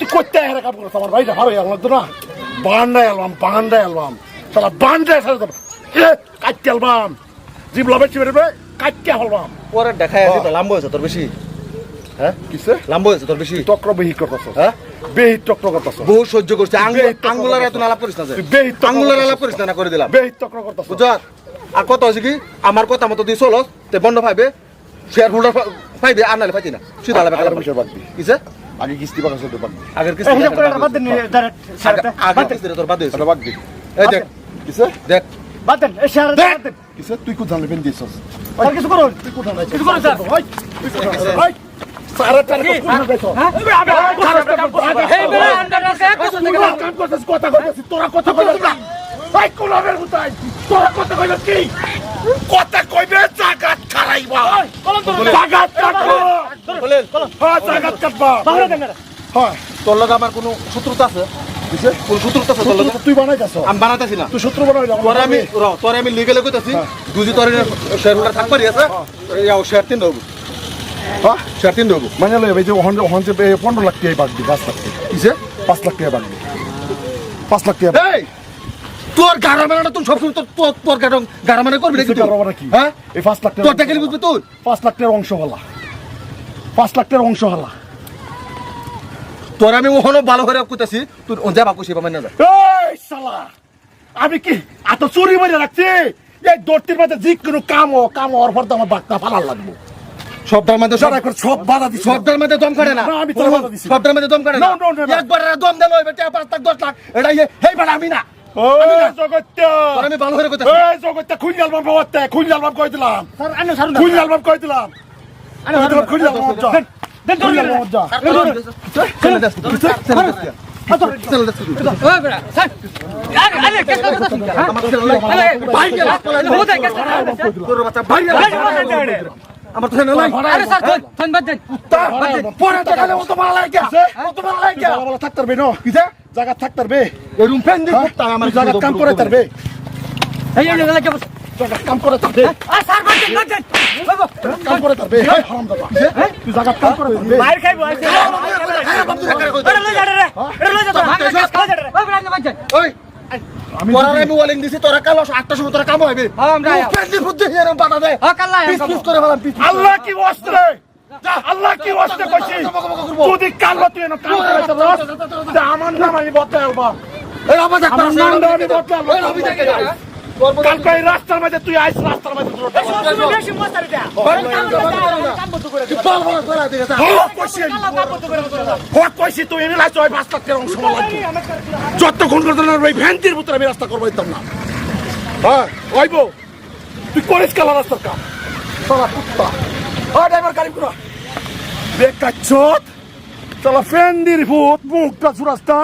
তুই করতে হেরে কাম করছ আমার ভাইটা ভালো লাগতো না। বান্ডা অ্যালবাম বান্ডা অ্যালবাম সালা বান্ডা ছেড়ে দেবো। কাটতে অ্যালবাম জিপ লবে চিবে কাটতে অ্যালবাম পরে দেখাই আছে তো লাম্ব হয়েছে তোর বেশি। হ্যাঁ? কিসে? লাম্ব হয়েছে তোর বেশি। চক্র বেহি হ্যাঁ? চক্র করতেছ। বহু সহ্য করছে। আঙ্গুলার এত আলাপ করিস না আঙ্গুলার আলাপ করিস না করে দিলাম। চক্র বুঝছ? আর কত আছে কি? আমার কথা মতো চলো তে বন্ধ পাইবে শেয়ার হোল্ডার পাইবে আর নাহলে পাইতি না। আলাপ কিসে? আগে কিস্তি বাকি চলতে বাদ আগের কিস্তি হিসাব করে বাদ দেন ডাইরেক্ট আগে- কিস্তিটা তোর বাদ দিয়েছে বাদ দি। এই দেখ কিসে? দেখ। বাদ দেন এই শেয়ার বাদ দেন। কিসে? তুই কোথাও নেবেন দিছস স্যার কিছু করুন তুই কোথাও নাই কিছু করুন স্যার। ভাই তুই নাই ভাই সারা দিছস হ্যাঁ? এই কাম কথা কইতেছিস তোরা কথা কইছিস না? ভাই কোলাবের মুতাই তোরা কথা কইছিস কি? কথা কইবে জাগাত খারাইবা। জাগাত হ্যাঁ কাটবা বাহিরে দেন না হ্যাঁ। তোর লগে আমার কোনো শত্রুতা আছে? কিসে কোন শত্রুতা আছে তোর লগে? তুই বানাইতাছ? আমি বানাতেছি না। তুই শত্রু বানাইলা তোরে আমি র তোরে আমি লিগেলে কইতাছি দুজি তোর শেয়ার হোল্ডার থাক পারি আছে? ইয়াও শেয়ার তিন দেবো। হ্যাঁ? শেয়ার তিন দেবো। মানে লই এই যে ওহন ওহন যে পনেরো লাখ টাকা লাখ টাকা কিসে? পাঁচ লাখ টাকা বাগদি পাঁচ লাখ টাকা এই! তোর গাড়া মানাটা তুমি সবসময় তোর তোর তোর গাড়া গাড়া মানে করবি নাকি? হ্যাঁ? এই লাখ টাকা তোর টাকা বুঝবি তুই? পাঁচ লাখ টাকার অংশ হলা পাঁচ লাখ টাকার অংশ হলা। তোর আমি ওখানে ভালো করে কুতাছি তুই যাবা কইছি বা মানে যা এই শালা আমি কি এত চুরি মেরে রাখছি? এই দৌড়তির মধ্যে যে কোনো কাম ও কাম ওর পর তো আমার বাচ্চা ফালার লাগবো। সবটার মধ্যে সব সারা করে সব বাধা দিছি। সবটার মধ্যে দম করে না। আমি তোর বাধা দিছি। সবটার মধ্যে দম করে না। No, no, no, no. একবার দম দিলো এবার টাকা পাঁচ লাখ দশ লাখ এটা হেই বেটা আমি না। ওই জগত্যা আমি ভালো করে দিলাম? অ্যালবাম দিলাম? আমার তোর তো ছেলে নাই আরে স্যার ফোন বাদ দেন পরে তো গেলে ও তো মারা লাগে ও তো মারা লাগে বলা থাকতে পারবে নো কিসে জায়গা থাকতে পারবে এই রুম ফ্যান দি তাই আমার জায়গা কাম করে পারবে এই এই লাগা জায়গা কাম করে পারবে আর স্যার দেন বাবা কাম করে এই হারাম দাদা তুই জায়গা কাম করে পারবে মার খাইবো আরে লই যা রে আরে লই যা তো ভাগ কেস যা রে ওই বেলা বাদ দেন ওই আমি তোরা আমি দিছি তোরা কাল আটটার সময় তোরা কাম হবে হ্যাঁ, আমরা আয়া। বুদ্ধি এরকম বাধা দে ও কাল্লা পিস পিস করে ফেলাম পিস আল্লাহ কি অস্ত্র আল্লাহ কি অস্ত্র কইছি যদি কাল তুই এনে কাম করে তো আমার নাম আমি আলবা এই আমার নাম আমি এই রবি যাই কালকে রাস্তার মধ্যে তুই আইস রাস্তার মধ্যে তুই এনে লাইছ ওই লাখ টাকার অংশ লাগবে যতক্ষণ করতে না ওই ভ্যান্তির ভিতরে আমি রাস্তা করব দিতাম না। হ্যাঁ ওইব। তুই করিস কালা রাস্তার কাম। সালা কুত্তা। ও ড্রাইভার গাড়ি পুরো বেকাচ্ছত সালা ফ্যান্দির ভূত মুখটা সুরাস্তা